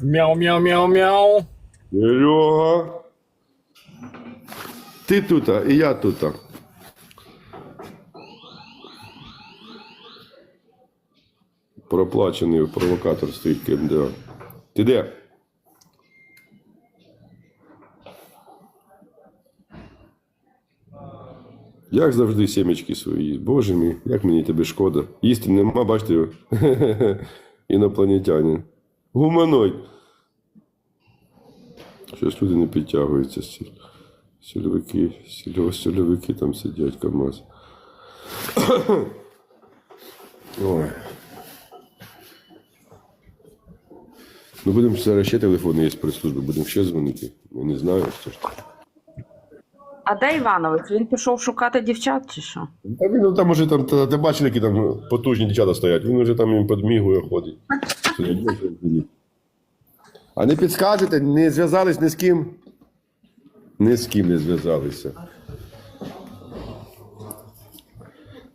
Мяу, мяу, мяу, мяу. Серега. Ти тут, і я тут. Проплачений провокатор стоїть КМДА. Ти де? Як завжди сімечки свої. Боже мій, як мені тебе шкода. Їсти нема, бачите, інопланетянин. Гуманоїд. Щось люди не підтягуються. Сільовики, сільовики там сидять, КАМАЗ. Ой. Ну, будемо зараз ще телефони є з прес-служби, будемо ще дзвонити. Я не знаю, що ж. А де Іванович? Він пішов шукати дівчат чи що? А він ну, там уже там, та- ти бачили, які там потужні дівчата стоять. Він уже там їм підмігує ходить. А не підскажете, не зв'язались ні з ким? Ні з ким не зв'язалися.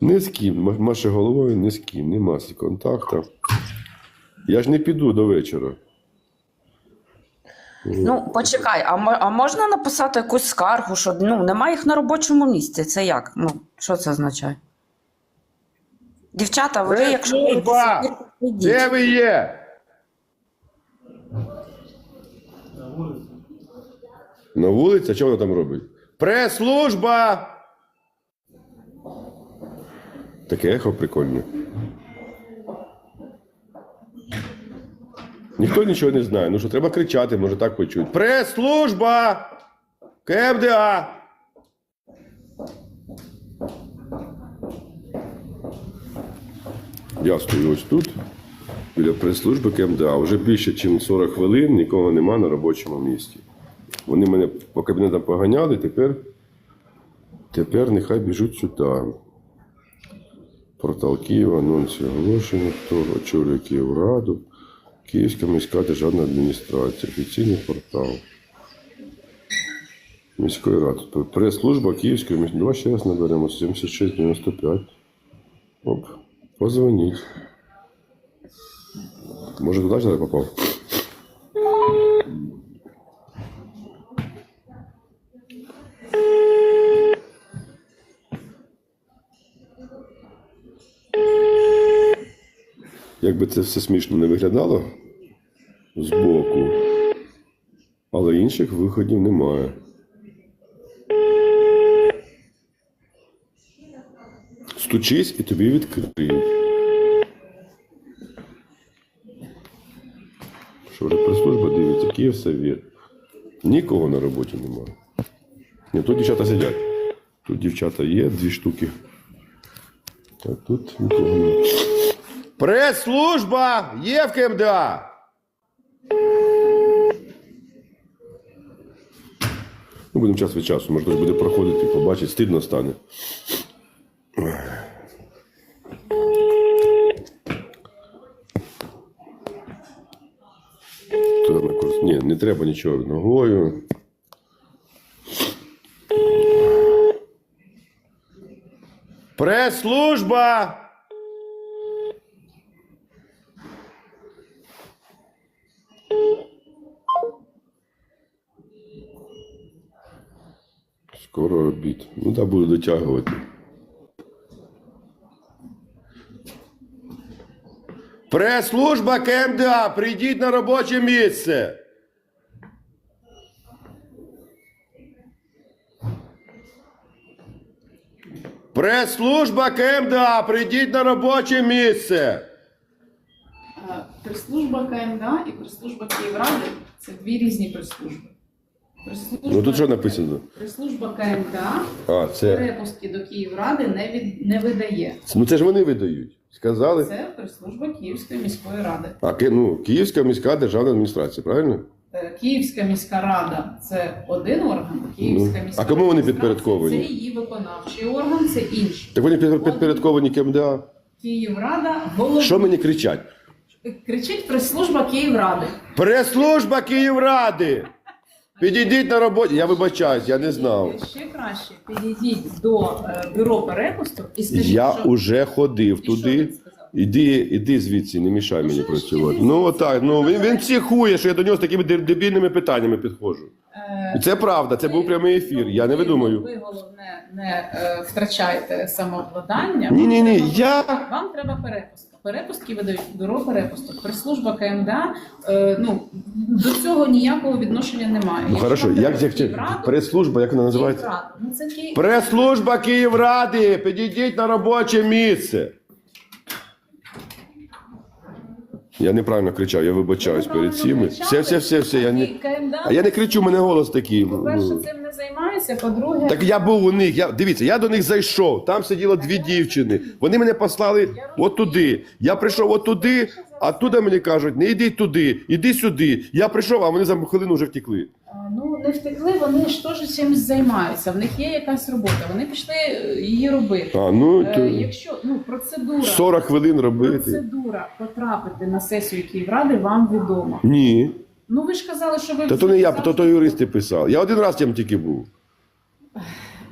Ні з ким. Маше головою ні з ким. Нема контакту. Я ж не піду до вечора. Ну, почекай, а, а можна написати якусь скаргу, що ну, немає їх на робочому місці? Це як? Ну, що це означає? Дівчата, ви, якщо. Де ви є? На вулиці? А що вона там робить? Прес-служба! Таке ехо прикольне. Ніхто нічого не знає. Ну що треба кричати, може так почують. Прес-служба! КМДА! Я стою ось тут, біля прес-служби КМДА. Вже більше, ніж 40 хвилин, нікого нема на робочому місці. Вони мене по кабінетам поганяли, тепер, тепер нехай біжуть сюди. Портал Києва, анонси оголошення, хто очолює Київраду, Київська міська державна адміністрація, офіційний портал. Міської ради. Прес-служба Київської міської. Давай ще раз наберемо 7695. Оп, позвоніть. Може, туди ж я попав? Якби це все смішно не виглядало збоку, але інших виходів немає. Стучись і тобі відкриють. Що вже прес-служба дивиться, Нікого на роботі немає. Ні, тут дівчата сидять. Тут дівчата є, дві штуки. А тут нікого немає. Прес-служба є в КМДА. Ну, будемо час від часу, може буде проходити, побачить, стидно стане. Хто на курс? Ні, треба нічого ногою. Прес-служба! Скоро обід. Ну так буду дотягувати. Прес-служба КМДА, прийдіть на робоче місце. Прес-служба КМДА, прийдіть на робоче місце. Е, Прес-служба КМДА і прес-служба Київради це дві різні прес-служби. Ну тут що написано? Прес-служба КМДА А, це. перепустки до Київради не, від, не видає. Ну це ж вони видають. Сказали. Це прес-служба Київської міської ради. А ну, Київська міська державна адміністрація, правильно? Е, Київська міська рада це один орган, Київська міська а кому вони підпорядковані? Це її виконавчий орган, це інший. Так вони під- підпорядковані КМДА. Київрада головна. Що мені кричать? Кричить прес-служба Київради. Прес-служба Київради! Підійдіть на роботу. Я вибачаюсь, я не знав. Ще краще підійдіть до е, бюро перепусток і скажіть, Я що... уже ходив І що туди. сказав? Іди, іди звідси, не мішай мені що працювати. ти Ну отак, ну він, він психує, що я до нього з такими дебільними питаннями підходжу. Е, І це правда, це був прямий ефір. Я не ви- видумаю. Ви головне не е, втрачайте самовладання. Ні, ні, ні, я Вам треба перепустка. Перепустки видають бюро перепусток. Прес-служба КМДА е, ну, до цього ніякого відношення немає. ну хорошо, як як прес-служба, як вона називається? Київраду. Ну, це Київ... Прес-служба Київради, підійдіть на робоче місце. Я неправильно кричав, я вибачаюсь перед всіми. Все, все, все, все. Я не... А я не кричу, у мене голос такий. по-перше, ну. Не по-друге, Так я був у них. Я, дивіться, я до них зайшов. Там сиділо дві дівчини. Вони мене послали от туди. Я прийшов от туди, а туди мені кажуть, не йди туди, іди сюди. Я прийшов, а вони за хвилину вже втекли. А, Ну, не втекли, вони ж теж чимось займаються. В них є якась робота. Вони пішли е, її робити. А ну Е, то Якщо ну процедура, 40 хвилин робити. процедура потрапити на сесію Київради вам відома. Ні. Ну ви ж казали, що ви Та то не я, то, то юристи писали. Я один раз там тільки був.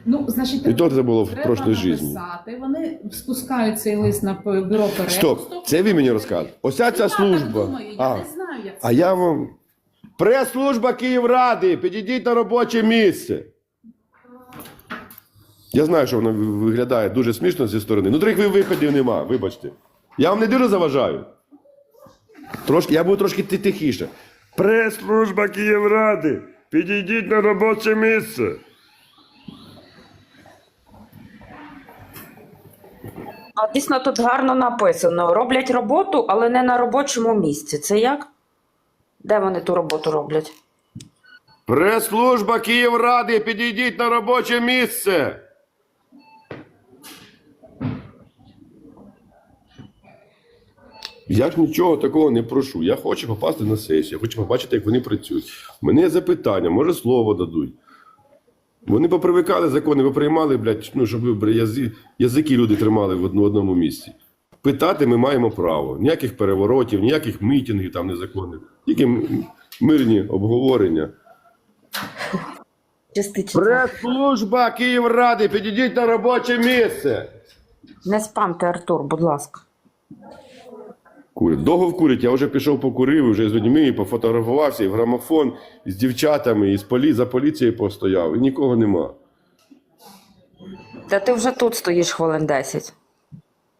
Ну, значить, І то це було в треба прошлій житті. написати. Вони спускають цей лист на п- бюро перепусток. Стоп, це ви мені розказуєте. Ося ця Я так служба. думаю, я А, не знаю, як це. а я вам. Прес-служба Київради, підійдіть на робоче місце. Я знаю, що воно виглядає дуже смішно зі сторони. Ну, других виходів нема, вибачте. Я вам не дуже заважаю. Трошки, я буду трошки ти- тихіше. Прес-служба Київради, підійдіть на робоче місце. А дійсно тут гарно написано: роблять роботу, але не на робочому місці. Це як? Де вони ту роботу роблять? Прес-служба Київради, підійдіть на робоче місце. Я ж нічого такого не прошу. Я хочу попасти на сесію, я хочу побачити, як вони працюють. У мене є запитання, може слово дадуть. Вони попривикали закони, ви приймали, блядь, ну, щоб язи- язики люди тримали в одному місці. Питати ми маємо право. Ніяких переворотів, ніяких мітингів там незаконних, тільки мирні обговорення. Частично. Прес-служба Київради, підійдіть на робоче місце. Не спамте, Артур, будь ласка. Курять. Довго вкурять, я вже пішов покурив, вже з людьми, і пофотографувався, і в грамофон, і з дівчатами, і з полі... за поліцією постояв, і нікого нема. Та ти вже тут стоїш хвилин 10.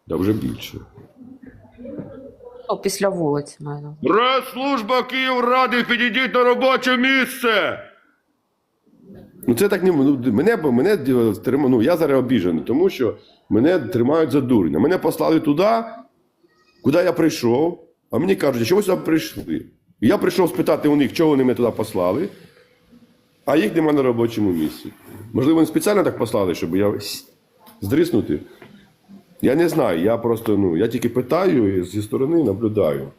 Та вже більше. Ну, після вулиці, маю. увазі. Прес-служба Київради, підійдіть на робоче місце. Ну це так не ну, мене, мене трима- ну, я зараз обіжений, тому що мене тримають за дурня. Мене послали туди, куди я прийшов, а мені кажуть, чого ви сюди прийшли? І я прийшов спитати у них, чого вони мене туди послали, а їх нема на робочому місці. Можливо, вони спеціально так послали, щоб я здриснути. Я не знаю, я просто, ну, я тільки питаю і зі сторони наблюдаю.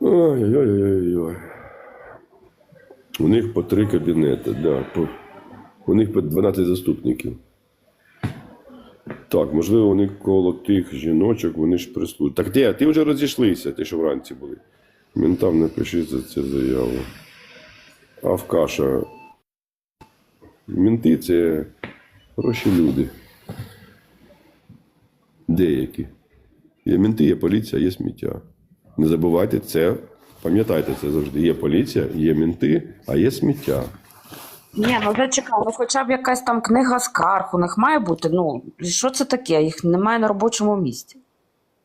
Ой-ой-ой-ой. У них по три кабінети, да. У них по 12 заступників. Так, можливо, вони коло тих жіночок, вони ж прислужують. Так де? Ти вже розійшлися, ти що вранці були. Ментам напиши за це заяву. Авкаша. Менти це хороші люди. Деякі. Є менти, є поліція, є сміття. Не забувайте це, пам'ятайте це завжди. Є поліція, є менти, а є сміття. Ні, ну вже чекай, ну хоча б якась там книга скарг у них має бути. Ну, що це таке? Їх немає на робочому місці.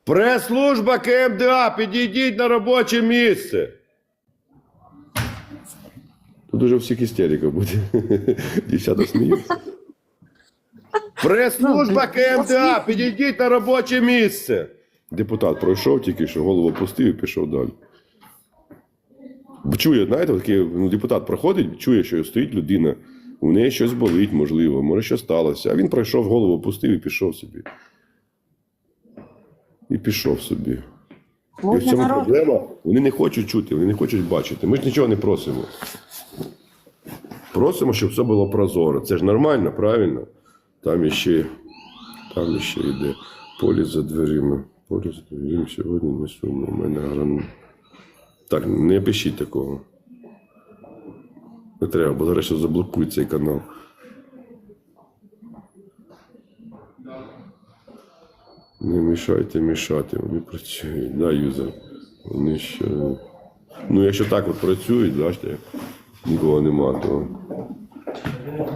Прес-служба КМДА, підійдіть на робоче місце. Тут уже всіх істерика буде. Дівчата сміються. Прес-служба КМДА, підійдіть на робоче місце. Депутат пройшов тільки що, голову опустив і пішов далі. Чує, знаєте, такий, ну, депутат проходить, чує, що стоїть людина, у неї щось болить, можливо, може, що сталося. А він пройшов, голову опустив і пішов собі. І пішов собі. І в цьому проблема. Вони не хочуть чути, вони не хочуть бачити. Ми ж нічого не просимо. Просимо, щоб все було прозоро. Це ж нормально, правильно? Там іще, там іще йде поліс за дверима. Поліс за дверима сьогодні не сумно. У мене гран... Так, не пишіть такого. Не треба, бо зараз заблокують цей канал. Не мішайте мішати. Вони працюють. Да, юзер. Вони ще. Ну, якщо так от працюють, бачите, нікого нема, то.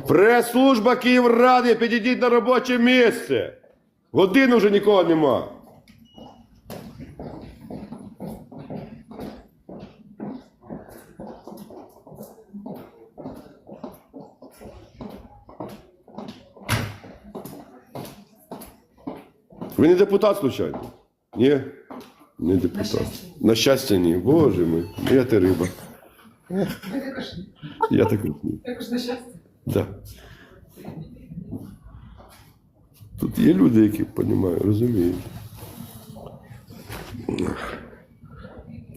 Прес-служба Київради, підійдіть на робоче місце. Годину вже нікого нема. Ви не депутат, случайно? Ні? Не депутат. На щастя, ні. Боже мій, я ти риба. Я також ні. Також на щастя. Да. Тут є люди, які розуміють, розуміють.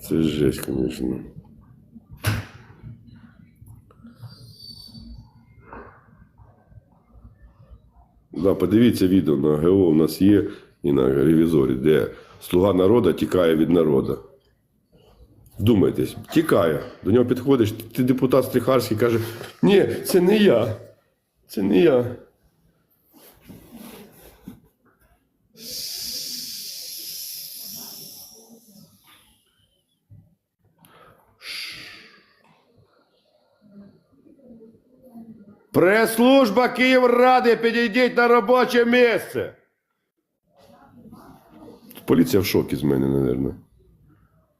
Це жесть, звісно. Да, подивіться відео на ГО у нас є і на ревізорі, де слуга народу тікає від народу. Думайтесь, тікає. До нього підходиш, ти депутат Стрихарський каже: ні, це не я. Це не я. Прес-служба Київради, підійдіть на робоче місце. Поліція в шокі з мене, мабуть.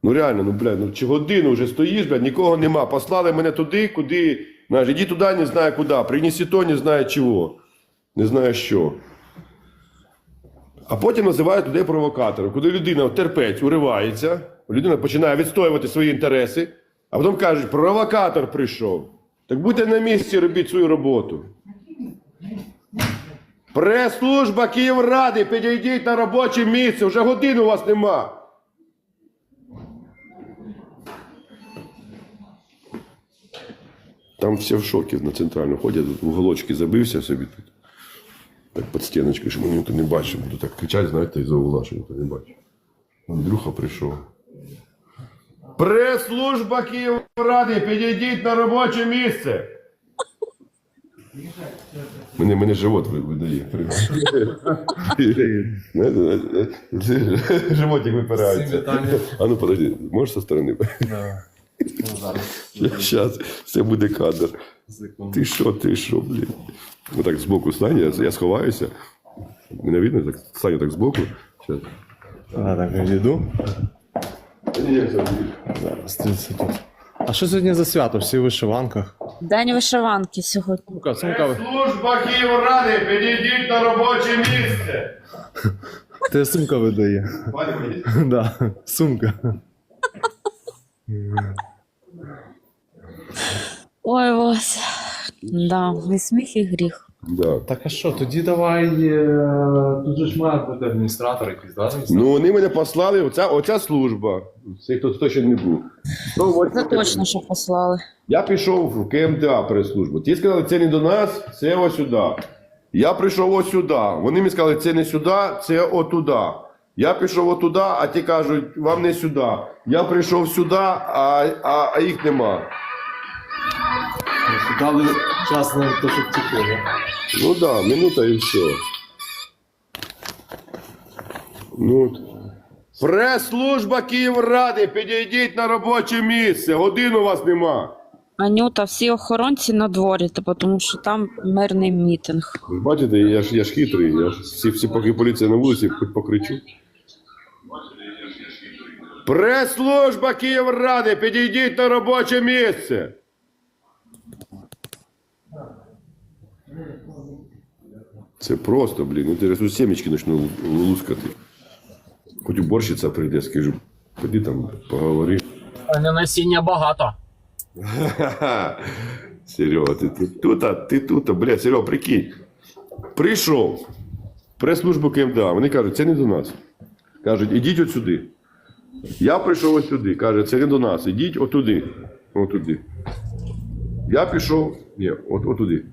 Ну реально, ну блядь, ну чи годину вже стоїш, блядь, нікого нема. Послали мене туди, куди. Знаєш, іди туди, не знаю куди. Принеси то, не знаю чого. Не знаю що. А потім називають людей провокатором, куди людина терпець, уривається, людина починає відстоювати свої інтереси, а потім кажуть, провокатор прийшов. Так будьте на місці, робіть свою роботу. Прес-служба Київради, підійдіть на робоче місце, вже годину у вас нема. Там все в шокі на центральну ходять, в уголочки забився собі тут. Так під стіночкою, щоб мені ніхто не бачив. Буду так кричати, знаєте, із-за угла, що ніхто не бачив. Андрюха прийшов. Прес-служба Київради, підійдіть на робоче місце. Мене, мене живот видає. Животик випирається. А ну подожди, можеш зі сторони? Зараз це буде кадр. Ти що, ти що, блін? Ну так збоку стань, я, я сховаюся. Мене видно, так станю так збоку. А, так, відійду. Зараз 30 тут. А що сьогодні за свято? Всі в вишиванках. День вишиванки сьогодні. Сумка, сумка. Служба Київради, підійдіть на робоче місце. Ти сумка видає. Да, сумка. Ой, Вася. Да, і сміх, і гріх. Да. Так а що, тоді давай. е, Тут же ж має бути адміністратор якийсь, да? Ну, вони мене послали, оця, оця служба. Це хто, хто ще не був. Це точно, що послали. Я пішов в КМДА прес-службу. Ті сказали, це не до нас, це ось сюди. Я прийшов ось сюди. Вони мені сказали, це не сюди, це отуда. Я пішов отуди, а ті кажуть, вам не сюди. Я прийшов сюди, а, а, а їх нема. Дали час на те, щоб тікли. Ну так, да, минута і все. Ну. Прес-служба Київради, підійдіть на робоче місце. Годину у вас нема. Анюта, всі охоронці на дворі, тому що там мирний мітинг. Ви Бачите, я ж, я ж хитрий, я ж всі, всі поки поліція на вулиці, хоч покричу. Прес-служба Київради, підійдіть на робоче місце. Це просто, блін. Ну, ти ж сімечки почну лускати. Хоч уборщиця прийде, скажу, піди там, поговори. Не насіння багато. Серега, ти тут, тут, а ти тут, а, бля, Серега, прикинь. Прийшов. Прес-службу КМДА. Вони кажуть, це не до нас. Кажуть, ідіть от сюди. Я прийшов ось сюди. Каже, це не до нас. Ідіть отуди. Отуди. Я пішов. Ні, от, отуди.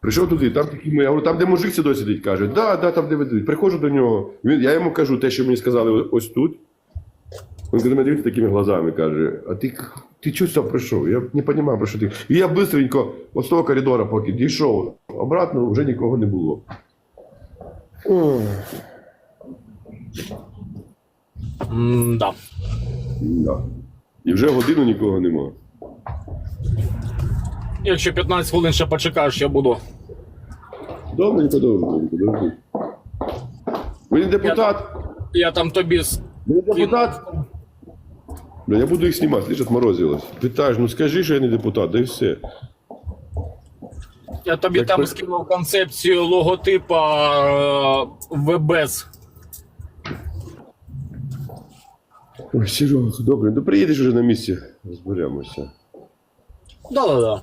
Прийшов туди, там такі ми. Я говорю, там, де мужик сідой сидить, каже, да, да, там, де ведуть. Приходжу до нього. Він, я йому кажу те, що мені сказали ось тут. Він коли мене дивиться такими глазами, каже, а ти, ти чого сюди прийшов? Я не розумію, про що ти. І я швидко з того коридора, поки дійшов, обратно вже нікого не було. М-да. Да. І вже годину нікого нема. Якщо 15 хвилин ще почекаєш, я буду. Добренько, добренько, добренько. Ви не депутат? Я там тобі Ви не депутат? Бля, я буду їх знімати, лише отморозилось. Питаєш, ну скажи, що я не депутат, да і все. я тобі Так там ви- скинув концепцію логотипа е, ВБС. Ой, Серега, добре, ну приїдеш вже на місці, розберемося. Да-да-да.